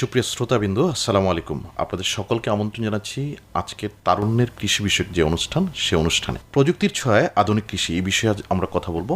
সুপ্রিয় শ্রোতাবিন্দু, আসসালামু আলাইকুম। আপনাদের সকলকে আমন্ত্রণ জানাচ্ছি আজকের তারুণ্যের কৃষি বিষয়ক যে অনুষ্ঠান, সে অনুষ্ঠানে। প্রযুক্তির ছয় আধুনিক কৃষি, এই বিষয়ে আজ আমরা কথা বলব।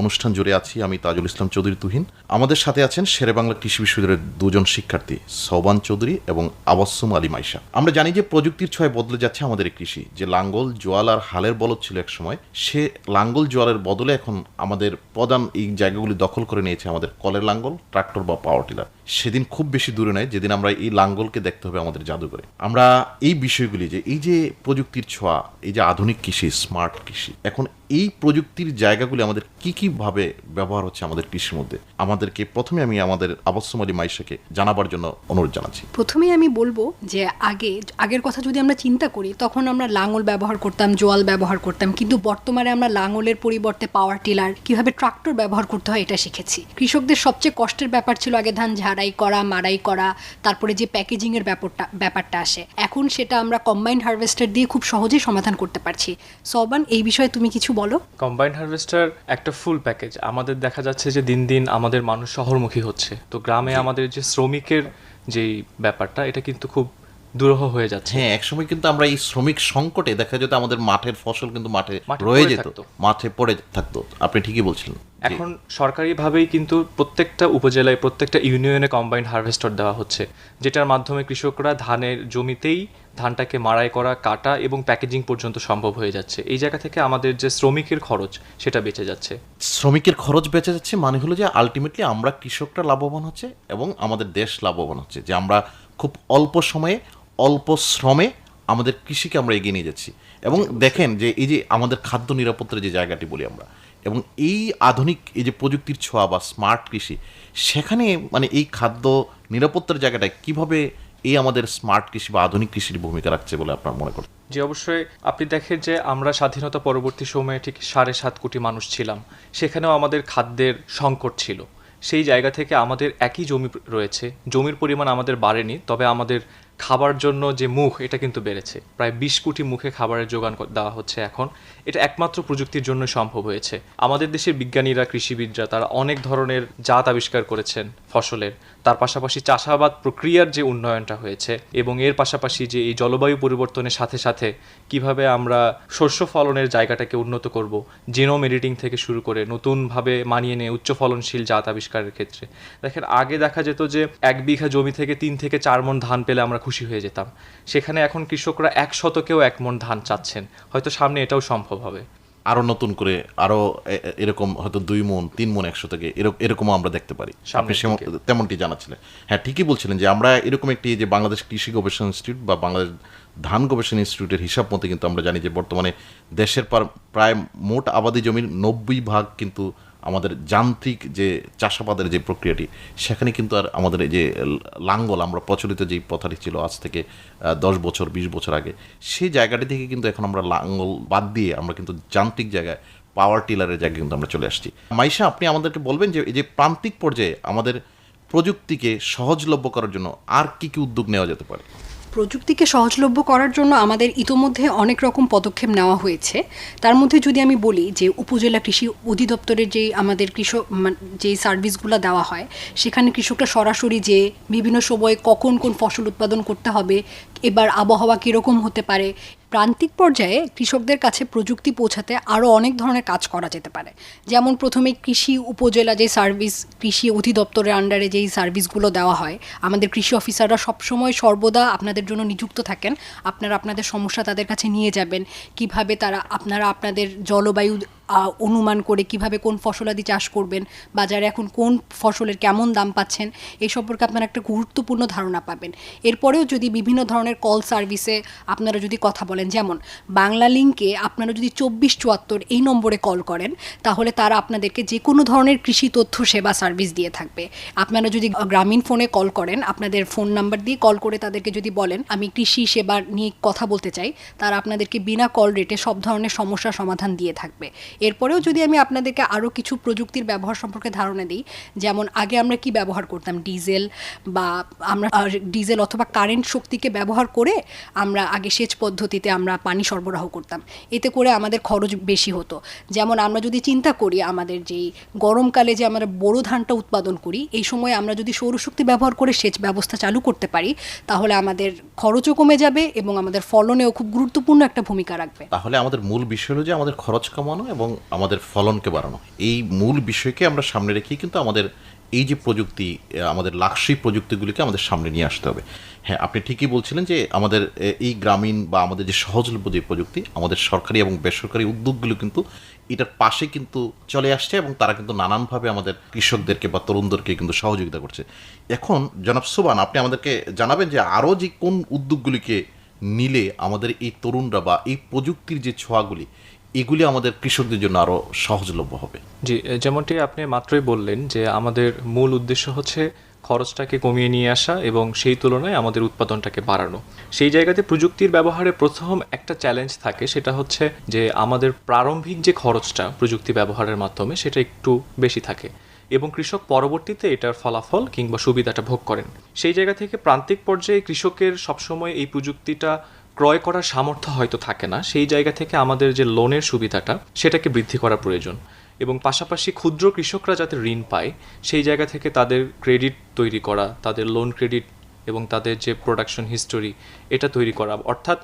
অনুষ্ঠান জুড়ে আছি আমি তাজুল ইসলাম চৌধুরী তুহিন। আমাদের সাথে আছেন শেরে বাংলা কৃষি বিশ্ববিদ্যালয়ের দুজন শিক্ষার্থী, সৌবান চৌধুরী এবং আবাসুম আলী মাইশা। আমরা জানি যে প্রযুক্তির ছয় বদলে যাচ্ছে আমাদের কৃষি, যে লাঙ্গল, জোয়াল আর হালের বলদ ছিল এক সময়। সে লাঙ্গল, জোয়ালের বদলে এখন আমাদের প্রধান এই জায়গাগুলি দখল করে নিয়েছে আমাদের কলের লাঙ্গল, ট্রাক্টর বা পাওয়ার টিলার। সেদিন খুব বেশি দূরে নয়, যেদিন আমরা এই লাঙ্গলকে দেখতে হবে আমাদের জাদুঘরে। আমরা এই বিষয়গুলি যে, এই যে প্রযুক্তির ছোঁয়া, এই যে আধুনিক কৃষি স্মার্ট কৃষি, এখন এই প্রযুক্তির জায়গাগুলি আমাদের কি কি ভাবে ব্যবহার হচ্ছে আমাদের কৃষির মধ্যে? আমাদেরকে প্রথমে আমি আমাদের আবশ্যম আলী মাইশাকে জানাবার জন্য অনুরোধ জানাচ্ছি। প্রথমেই আমি বলব যে আগে, আগের কথা যদি আমরা চিন্তা করি, তখন আমরা লাঙল ব্যবহার করতাম, জোয়াল ব্যবহার করতাম, কিন্তু বর্তমানে আমরা লাঙলের পরিবর্তে পাওয়ার টিলার, কীভাবে ট্রাক্টর ব্যবহার করতে হয় এটা শিখেছি। কৃষকদের সবচেয়ে কষ্টের ব্যাপার ছিল আগে ধান ঝাড়াই করা, মাড়াই করা, তারপরে যে প্যাকেজিং এর ব্যাপারটা ব্যাপারটা আসে। এখন সেটা আমরা কম্বাইন্ড হারভেস্টার দিয়ে খুব সহজেই সমাধান করতে পারছি। সবান, এই বিষয়ে তুমি কিছু বলো। কম্বাইন্ড হারভেস্টার একটা ফুল প্যাকেজ আমাদের দেখা যাচ্ছে যে দিন দিন আমাদের মানুষ শহরমুখী হচ্ছে। তো গ্রামে আমাদের যে শ্রমিকের যেই ব্যাপারটা এটা কিন্তু খুব দুরূহ হয়ে যাচ্ছে। হ্যাঁ একসময় কিন্তু আমরা এই শ্রমিক সংকটে দেখা যেত আমাদের মাঠের ফসল কিন্তু মাঠে মাঠে রয়ে যেত। থাকতো। মাঠে পড়ে থাকতো। আপনি ঠিকই বলছিলেন। এখন সরকারিভাবেই কিন্তু প্রত্যেকটা উপজেলায় প্রত্যেকটা ইউনিয়নে কম্বাইন্ড হারভেস্টার দেওয়া হচ্ছে। যেটার মাধ্যমে কৃষকরা ধানের জমিতেই ধানটাকে মাড়াই করা কাটা এবং প্যাকেজিং পর্যন্ত সম্ভব হয়ে যাচ্ছে। এই জায়গা থেকে আমাদের যে শ্রমিকের খরচ সেটা বেঁচে যাচ্ছে। শ্রমিকের খরচ বেঁচে যাচ্ছে মানে হলো যে আলটিমেটলি আমরা কৃষকরা লাভবান হচ্ছে এবং আমাদের দেশ লাভবান হচ্ছে। যে আমরা খুব অল্প সময়ে অল্প শ্রমে আমাদের কৃষিকে আমরা এগিয়ে নিয়ে যাচ্ছি। এবং দেখেন যে এই যে আমাদের খাদ্য নিরাপত্তার যে জায়গাটি বলি আমরা এবং এই আধুনিক এই যে প্রযুক্তির ছোঁয়া বা স্মার্ট কৃষি সেখানে মানে এই খাদ্য নিরাপত্তার জায়গাটায় কীভাবে এই আমাদের স্মার্ট কৃষি বা আধুনিক কৃষির ভূমিকা রাখছে বলে আপনার মনে করেন? যে অবশ্যই। আপনি দেখেন যে আমরা স্বাধীনতা পরবর্তী সময়ে ঠিক সাড়ে সাত কোটি মানুষ ছিলাম। সেখানেও আমাদের খাদ্যের সংকট ছিল। সেই জায়গা থেকে আমাদের একই জমি রয়েছে। জমির পরিমাণ আমাদের বাড়েনি, তবে আমাদের খাবার জন্য যে মুখ, এটা কিন্তু বেড়েছে। প্রায় বিশ কোটি মুখে খাবারের যোগান দেওয়া হচ্ছে এখন। এটা একমাত্র প্রযুক্তির জন্য সম্ভব হয়েছে। আমাদের দেশের বিজ্ঞানীরা, কৃষিবিদরা, তারা অনেক ধরনের জাত আবিষ্কার করেছেন ফসলের। তার পাশাপাশি চাষাবাদ প্রক্রিয়ার যে উন্নয়নটা হয়েছে এবং এর পাশাপাশি যে এই জলবায়ু পরিবর্তনের সাথে সাথে কীভাবে আমরা শস্য ফলনের জায়গাটাকে উন্নত করব জিনোম এডিটিং থেকে শুরু করে নতুনভাবে মানিয়ে নিয়ে উচ্চ ফলনশীল জাত আবিষ্কারের ক্ষেত্রে। দেখেন, আগে দেখা যেত যে এক বিঘা জমি থেকে তিন থেকে চার মন ধান পেলে আমরা খুশি হয়ে যেতাম। সেখানে এখন কৃষকরা এক শতকেও এক মন ধান চাচ্ছেন। হয়তো সামনে এটাও সম্ভব হবে। আরও নতুন করে আরও এরকম হয়তো দুই মন তিন মন একশো থেকে এরকম এরকমও আমরা দেখতে পারি। আপনি তেমনটি জানাচ্ছিলেন। হ্যাঁ ঠিকই বলছিলেন যে আমরা এরকম একটি যে বাংলাদেশ কৃষি গবেষণা ইনস্টিটিউট বা বাংলাদেশ ধান গবেষণা ইনস্টিটিউটের হিসাব মতে কিন্তু আমরা জানি যে বর্তমানে দেশের প্রায় মোট আবাদি জমির নব্বই ভাগ কিন্তু আমাদের যান্ত্রিক যে চাষাবাদের যে প্রক্রিয়াটি, সেখানে কিন্তু আর আমাদের যে লাঙ্গল, আমরা প্রচলিত যে প্রথাটি ছিল আজ থেকে দশ বছর, বিশ বছর আগে, সেই জায়গাটি থেকে কিন্তু এখন আমরা লাঙ্গল বাদ দিয়ে আমরা কিন্তু যান্ত্রিক জায়গায় পাওয়ার টিলারের জায়গায় কিন্তু আমরা চলে আসছি। মাইশা, আপনি আমাদেরকে বলবেন যে এই যে প্রান্তিক পর্যায়ে আমাদের প্রযুক্তিকে সহজলভ্য করার জন্য আর কি কি উদ্যোগ নেওয়া যেতে পারে? প্রযুক্তিকে সহজলভ্য করার জন্য আমাদের ইতোমধ্যে অনেক রকম পদক্ষেপ নেওয়া হয়েছে। তার মধ্যে যদি আমি বলি যে উপজেলা কৃষি অধিদপ্তরের যে আমাদের কৃষক যে সার্ভিসগুলো দেওয়া হয়, সেখানে কৃষকরা সরাসরি যে বিভিন্ন সময়ে কখন কোন ফসল উৎপাদন করতে হবে, এবার আবহাওয়া কীরকম হতে পারে প্রান্তিক পর্যায়ে কৃষকদের কাছে প্রযুক্তি পৌঁছাতে আরও অনেক ধরনের কাজ করা যেতে পারে। যেমন প্রথমে কৃষি উপজেলা যে সার্ভিস, কৃষি অধিদপ্তরের আন্ডারে যেই সার্ভিসগুলো দেওয়া হয়, আমাদের কৃষি অফিসাররা সবসময় সর্বদা আপনাদের জন্য নিযুক্ত থাকেন। আপনারা আপনাদের সমস্যা তাদের কাছে নিয়ে যাবেন। কীভাবে তারা, আপনারা আপনাদের জলবায়ু অনুমান করে কীভাবে কোন ফসলাদি চাষ করবেন, বাজারে এখন কোন ফসলের কেমন দাম পাচ্ছেন এই সম্পর্কে আপনারা একটা গুরুত্বপূর্ণ ধারণা পাবেন। এরপরেও যদি বিভিন্ন ধরনের কল সার্ভিসে আপনারা যদি কথা বলেন, যেমন বাংলা লিঙ্কে আপনারা যদি চব্বিশ চুয়াত্তর এই নম্বরে কল করেন, তাহলে তারা আপনাদেরকে যে কোনো ধরনের কৃষি তথ্য, সেবা সার্ভিস দিয়ে থাকবে। আপনারা যদি গ্রামীণ ফোনে কল করেন, আপনাদের ফোন নাম্বার দিয়ে কল করে তাদেরকে যদি বলেন, আমি কৃষি সেবা নিয়ে কথা বলতে চাই, তারা আপনাদেরকে বিনা কল রেটে সব ধরনের সমস্যার সমাধান দিয়ে থাকবে। এরপরেও যদি আমি আপনাদেরকে আরও কিছু প্রযুক্তির ব্যবহার সম্পর্কে ধারণা দিই, যেমন আগে আমরা কি ব্যবহার করতাম? ডিজেল বা আমরা ডিজেল অথবা কারেন্ট শক্তিকে ব্যবহার করে আমরা আগে সেচ পদ্ধতিতে আমরা পানি সরবরাহ করতাম। এতে করে আমাদের খরচ বেশি হতো। যেমন আমরা যদি চিন্তা করি, আমাদের যেই গরমকালে যে আমরা বোরো ধানটা উৎপাদন করি, এই সময় আমরা যদি সৌরশক্তি ব্যবহার করে সেচ ব্যবস্থা চালু করতে পারি, তাহলে আমাদের খরচও কমে যাবে এবং আমাদের ফলনেও খুব গুরুত্বপূর্ণ একটা ভূমিকা রাখবে। তাহলে আমাদের মূল বিষয় হলো যে আমাদের খরচ কমানো এবং আমাদের ফলনকে বাড়ানো। এই মূল বিষয়কে আমরা সামনে রেখেই কিন্তু আমাদের এই যে প্রযুক্তি আমাদের লাক্সি প্রযুক্তিগুলিকে আমাদের সামনে নিয়ে আসতে হবে। হ্যাঁ আপনি ঠিকই বলছিলেন যে আমাদের এই গ্রামীণ বা আমাদের যে সহজলভ্য যে প্রযুক্তি, আমাদের সরকারি এবং বেসরকারি উদ্যোগগুলো কিন্তু এটার পাশে কিন্তু চলে আসছে এবং তারা কিন্তু নানানভাবে আমাদের কৃষকদেরকে বা তরুণদেরকে কিন্তু সহযোগিতা করছে। এখন জনাব সুবান, আপনি আমাদেরকে জানাবেন যে আরও যে কোন উদ্যোগগুলিকে নিলে আমাদের এই তরুণরা বা এই প্রযুক্তির যে ছোঁয়াগুলি এগুলি আমাদের কৃষকদের জন্য আরও সহজলভ্য হবে। জি যেমনটি আপনি মাত্রই বললেন যে আমাদের মূল উদ্দেশ্য হচ্ছে খরচটাকে কমিয়ে নিয়ে আসা এবং সেই তুলনায় আমাদের উৎপাদনটাকে বাড়ানো। সেই জায়গাতে প্রযুক্তির ব্যবহারে প্রথম একটা চ্যালেঞ্জ থাকে, সেটা হচ্ছে যে আমাদের প্রারম্ভিক যে খরচটা প্রযুক্তি ব্যবহারের মাধ্যমে, সেটা একটু বেশি থাকে এবং কৃষক পরবর্তীতে এটার ফলাফল কিংবা সুবিধাটা ভোগ করেন। সেই জায়গা থেকে প্রান্তিক পর্যায়ে কৃষকের সবসময় এই প্রযুক্তিটা ক্রয় করার সামর্থ্য হয়তো থাকে না, সেই জায়গা থেকে আমাদের যে লোনের সুবিধাটা, সেটাকে বৃদ্ধি করা প্রয়োজন। এবং পাশাপাশি ক্ষুদ্র কৃষকরা যাতে ঋণ পায়, সেই জায়গা থেকে তাদের ক্রেডিট তৈরি করা, তাদের লোন ক্রেডিট এবং তাদের যে প্রোডাকশন হিস্টোরি এটা তৈরি করা। অর্থাৎ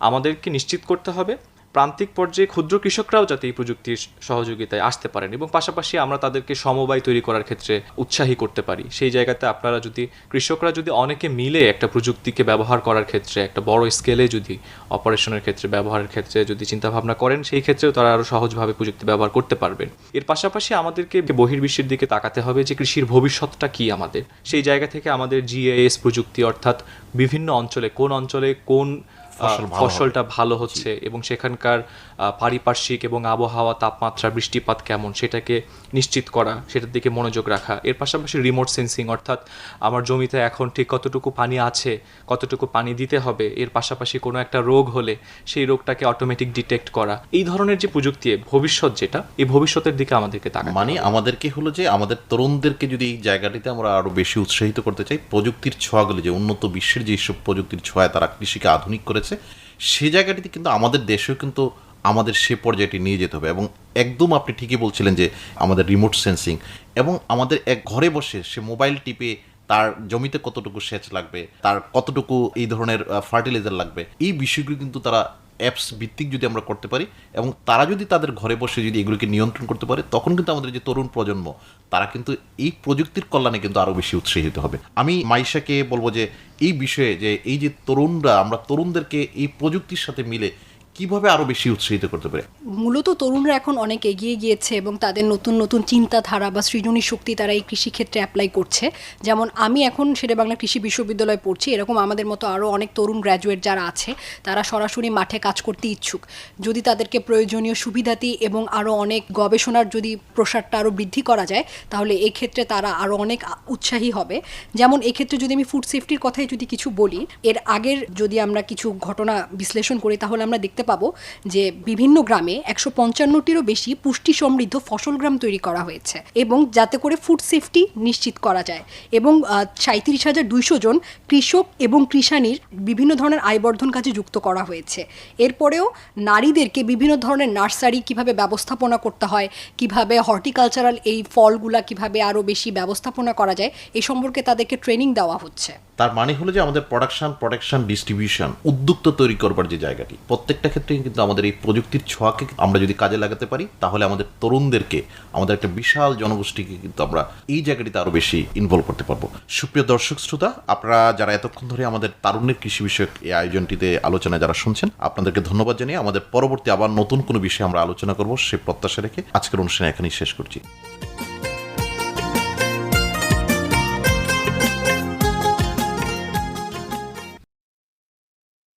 আমাদেরকে নিশ্চিত করতে হবে প্রান্তিক পর্যায়ে ক্ষুদ্র কৃষকরাও যাতে এই প্রযুক্তির সহযোগিতায় আসতে পারেন এবং পাশাপাশি আমরা তাদেরকে সমবায় তৈরি করার ক্ষেত্রে উৎসাহী করতে পারি। সেই জায়গাতে আপনারা যদি, কৃষকরা যদি অনেকে মিলে একটা প্রযুক্তিকে ব্যবহার করার ক্ষেত্রে, একটা বড় স্কেলে যদি অপারেশনের ক্ষেত্রে, ব্যবহারের ক্ষেত্রে যদি চিন্তাভাবনা করেন, সেই ক্ষেত্রেও তারা আরও সহজভাবে প্রযুক্তি ব্যবহার করতে পারবেন। এর পাশাপাশি আমাদেরকে বহির্বিশ্বের দিকে তাকাতে হবে যে কৃষির ভবিষ্যৎটা কি আমাদের। সেই জায়গা থেকে আমাদের জিএএস প্রযুক্তি অর্থাৎ বিভিন্ন অঞ্চলে কোন অঞ্চলে কোন ফসলটা ভালো হচ্ছে এবং সেখানকার পারিপার্শ্বিক এবং আবহাওয়া তাপমাত্রা বৃষ্টিপাত কেমন সেটাকে নিশ্চিত করা সেটার দিকে মনোযোগ রাখা। এর পাশাপাশি রিমোট সেন্সিং অর্থাৎ আমার জমিতে এখন ঠিক কতটুকু পানি আছে কতটুকু পানি দিতে হবে এর পাশাপাশি কোনো একটা রোগ হলে সেই রোগটাকে অটোমেটিক ডিটেক্ট করা। এই ধরনের যে প্রযুক্তি ভবিষ্যৎ যেটা এই ভবিষ্যতের দিকে আমাদেরকে তাকাতে মানে আমাদেরকে হলো যে আমাদের তরুণদেরকে যদি এই জায়গাটিতে আমরা আরও বেশি উৎসাহিত করতে চাই প্রযুক্তির ছোঁয়াগুলি যে উন্নত বিশ্বের যেসব প্রযুক্তির ছোঁয়ায় তারা কৃষিকে আধুনিক করেছে সে জায়গাটিতে কিন্তু আমাদের দেশেও কিন্তু আমাদের সে পর্যায়টি নিয়ে যেতে হবে এবং একদম আপনি ঠিকই বলছিলেন যে আমাদের রিমোট সেন্সিং এবং আমাদের এক ঘরে বসে সে মোবাইল টিপে তার জমিতে কতটুকু সেচ লাগবে, তার কতটুকু এই ধরনের ফার্টিলাইজার লাগবে, এই বিষয়গুলো কিন্তু তারা অ্যাপস ভিত্তিক যদি আমরা করতে পারি এবং তারা যদি তাদের ঘরে বসে যদি এগুলোকে নিয়ন্ত্রণ করতে পারে, তখন কিন্তু আমাদের যে তরুণ প্রজন্ম, তারা কিন্তু এই প্রযুক্তির কল্যাণে কিন্তু আরও বেশি উৎসাহিত হবে। আমি মাইশাকে বলব যে, এই বিষয়ে যে এই যে তরুণরা, আমরা তরুণদেরকে এই প্রযুক্তির সাথে মিলে কীভাবে আরও বেশি উৎসাহিত করতে পারে? মূলত তরুণরা এখন অনেক এগিয়ে গিয়েছে এবং তাদের নতুন নতুন চিন্তাধারা বা সৃজনী শক্তি তারা এই কৃষিক্ষেত্রে অ্যাপ্লাই করছে। যেমন আমি এখন শেরে বাংলা কৃষি বিশ্ববিদ্যালয়ে পড়ছি, এরকম আমাদের মতো আরও অনেক তরুণ গ্র্যাজুয়েট যারা আছে, তারা সরাসরি মাঠে কাজ করতে ইচ্ছুক। যদি তাদেরকে প্রয়োজনীয় সুবিধাতি এবং আরও অনেক গবেষণার যদি প্রসারটা আরও বৃদ্ধি করা যায়, তাহলে এই ক্ষেত্রে তারা আরও অনেক উৎসাহী হবে। যেমন এক্ষেত্রে যদি আমি ফুড সেফটির কথাই যদি কিছু বলি, এর আগের যদি আমরা কিছু ঘটনা বিশ্লেষণ করি, তাহলে আমরা দেখতে পাবো যে বিভিন্ন গ্রামে একশো পঞ্চান্নটিরও বেশি পুষ্টি সমৃদ্ধ ফসল গ্রাম তৈরি করা হয়েছে এবং যাতে করে ফুড সেফটি নিশ্চিত করা যায় এবং সাঁত্রিশ হাজার দুইশো জন কৃষক এবং কৃষানির বিভিন্ন ধরনের আয়বর্ধন কাজে যুক্ত করা হয়েছে। এরপরেও নারীদেরকে বিভিন্ন ধরনের নার্সারি কীভাবে ব্যবস্থাপনা করতে হয়, কীভাবে হর্টিকালচারাল এই ফলগুলা কীভাবে আরও বেশি ব্যবস্থাপনা করা যায় এই সম্পর্কে তাদেরকে ট্রেনিং দেওয়া হচ্ছে। তার মানে হলো যে আমাদের প্রোডাকশন প্রোডাকশন ডিস্ট্রিবিউশন উদ্যোক্তা তৈরি করবার যে জায়গাটি, প্রত্যেকটা ক্ষেত্রে কিন্তু আমাদের এই প্রযুক্তির ছোঁয়াকে আমরা যদি কাজে লাগাতে পারি, তাহলে আমাদের তরুণদেরকে, আমাদের একটা বিশাল জনগোষ্ঠীকে কিন্তু আমরা এই জায়গাটিতে আরও বেশি ইনভলভ করতে পারব। সুপ্রিয় দর্শক, শ্রোতা, আপনারা যারা এতক্ষণ ধরে আমাদের তারুণ্যের কৃষি বিষয়ক এই আয়োজনটিতে আলোচনায় যারা শুনছেন, আপনাদেরকে ধন্যবাদ জানিয়ে আমাদের পরবর্তী আবার নতুন কোনো বিষয়ে আমরা আলোচনা করব, সে প্রত্যাশা রেখে আজকের অনুষ্ঠানে এখানেই শেষ করছি।